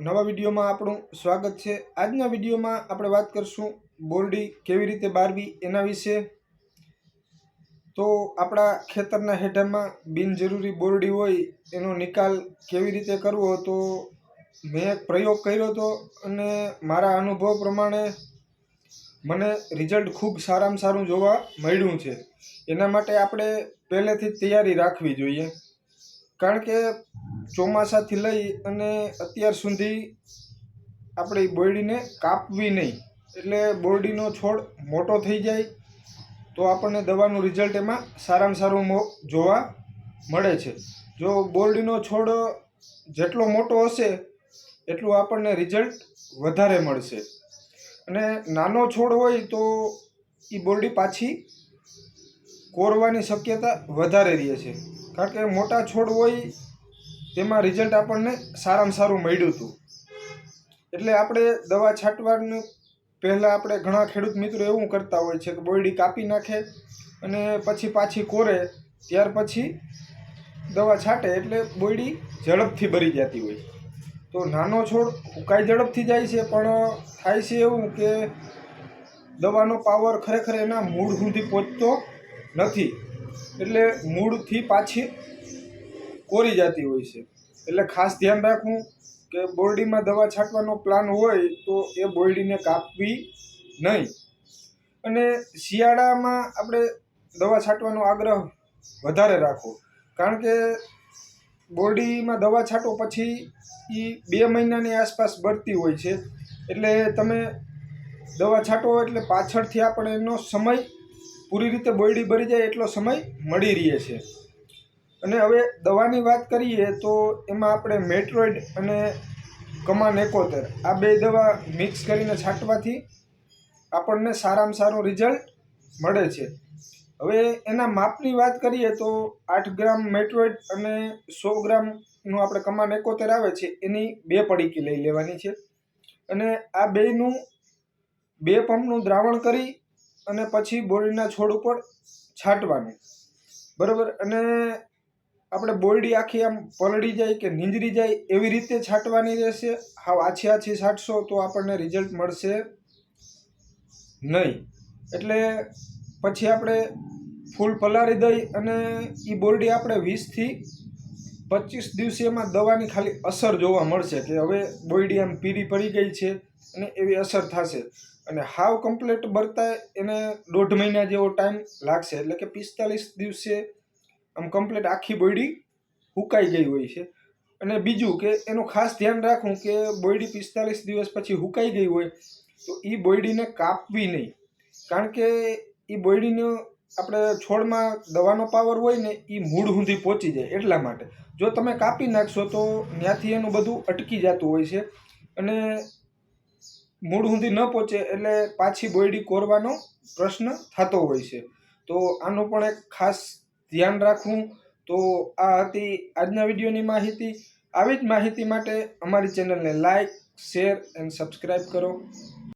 નવા વિડીયોમાં આપણું સ્વાગત છે. આજના વિડીયોમાં આપણે વાત કરશું બોરડી કેવી રીતે બારવી એના વિશે. તો આપણા ખેતરના હેઠામાં બિનજરૂરી બોરડી હોય, એનો નિકાલ કેવી રીતે કરવો, તો મેં એક પ્રયોગ કર્યો હતો અને મારા અનુભવ પ્રમાણે મને રિઝલ્ટ ખૂબ સારામાં સારું જોવા મળ્યું છે. એના માટે આપણે પહેલેથી જ તૈયારી રાખવી જોઈએ. કારણ કે ચોમાસાથી લઈ અને અત્યાર સુધી આપણે બોરડીને કાપવી નહીં. એટલે બોરડીનો છોડ મોટો થઈ જાય તો આપણને દવાનું રિઝલ્ટ એમાં સારામાં સારું જોવા મળે છે. જો બોરડીનો છોડ જેટલો મોટો હશે, એટલું આપણને રિઝલ્ટ વધારે મળશે. અને નાનો છોડ હોય તો એ બોરડી પાછી કોરવાની શક્યતા વધારે રહે છે. કારણ કે મોટા છોડ હોય તેમાં રિઝલ્ટ આપણને સારામાં સારું મળ્યું હતું. એટલે આપણે દવા છાંટવાનું પહેલાં આપણે ઘણા ખેડૂત મિત્રો એવું કરતા હોય છે કે બોરડી કાપી નાખે અને પછી પાછી કોરે, ત્યાર પછી દવા છાંટે એટલે બોયડી ઝડપથી ભરી જતી હોય. તો નાનો છોડ ઉકાઈ ઝડપથી જાય છે, પણ થાય છે એવું કે દવાનો પાવર ખરેખર એના મૂળ સુધી પહોંચતો નથી. એટલે મૂળથી પાછી કોરી જતી હોય છે. એટલે ખાસ ધ્યાન રાખવું કે બોરડીમાં દવા છાંટવાનો પ્લાન હોય તો એ બોરડીને કાપવી નહીં. અને શિયાળામાં આપણે દવા છાંટવાનો આગ્રહ વધારે રાખો કારણ કે બોરડીમાં દવા છાંટો પછી એ બે મહિનાની આસપાસ બળતી હોય છે. એટલે તમે દવા છાંટો એટલે પાછળથી આપણે એનો સમય પૂરી રીતે બોરડી ભરી જાય એટલો સમય મળી રહે છે. અને હવે દવાની વાત કરીએ તો એમાં આપણે મેટ્રોઇડ અને કમાન એકોતેર. આ બે દવા મિક્સ કરીને છાંટવાથી આપણને સારામાં સારું રિઝલ્ટ મળે છે. હવે એના માપની વાત કરીએ તો આઠ ગ્રામ મેટ્રોઇડ અને સો ગ્રામનું આપણે કમાન એકોતેર આવે છે, એની બે પડીકી લઈ લેવાની છે. અને આ બેનું બે પંપનું દ્રાવણ કરી અને પછી બોરીના છોડ ઉપર છાંટવાનું. બરાબર? અને આપણે બોરડી આખી આમ પલળી જાય કે નીંજરી જાય એવી રીતે છાંટવાની રહેશે? હાવ આછી આછી છાંટશો તો આપણને રિઝલ્ટ મળશે નહીં. એટલે પછી આપણે ફૂલ પલાળી દઈ અને એ બોરડી આપણે વીસથી પચીસ દિવસે એમાં દવાની ખાલી અસર જોવા મળશે કે હવે બોરડી આમ પીળી પડી ગઈ છે અને એવી અસર થશે. અને હાવ કમ્પ્લીટ બરતા એને દોઢ મહિના જેવો ટાઈમ લાગશે. એટલે કે પિસ્તાલીસ દિવસે આમ કમ્પ્લીટ આખી બોયડી હુકાઈ ગઈ હોય છે. અને બીજું કે એનું ખાસ ધ્યાન રાખવું કે બોયડી પિસ્તાલીસ દિવસ પછી હુકાઈ ગઈ હોય તો એ બોયડીને કાપવી નહીં. કારણ કે એ બોયડીનો આપણે છોડમાં દવાનો પાવર હોય ને એ મૂળ સુધી પહોંચી જાય એટલા માટે. જો તમે કાપી નાખશો તો ત્યાંથી એનું બધું અટકી જતું હોય છે અને મૂળ સુધી ન પહોંચે એટલે પાછી બોયડી કોરવાનો પ્રશ્ન થતો હોય છે. તો આનું પણ એક ખાસ ધ્યાન રાખવું. તો આ હતી આજના વિડીયોની માહિતી. આવી જ માહિતી માટે અમારી ચેનલને લાઈક, શેર, એન્ડ સબસ્ક્રાઈબ કરો.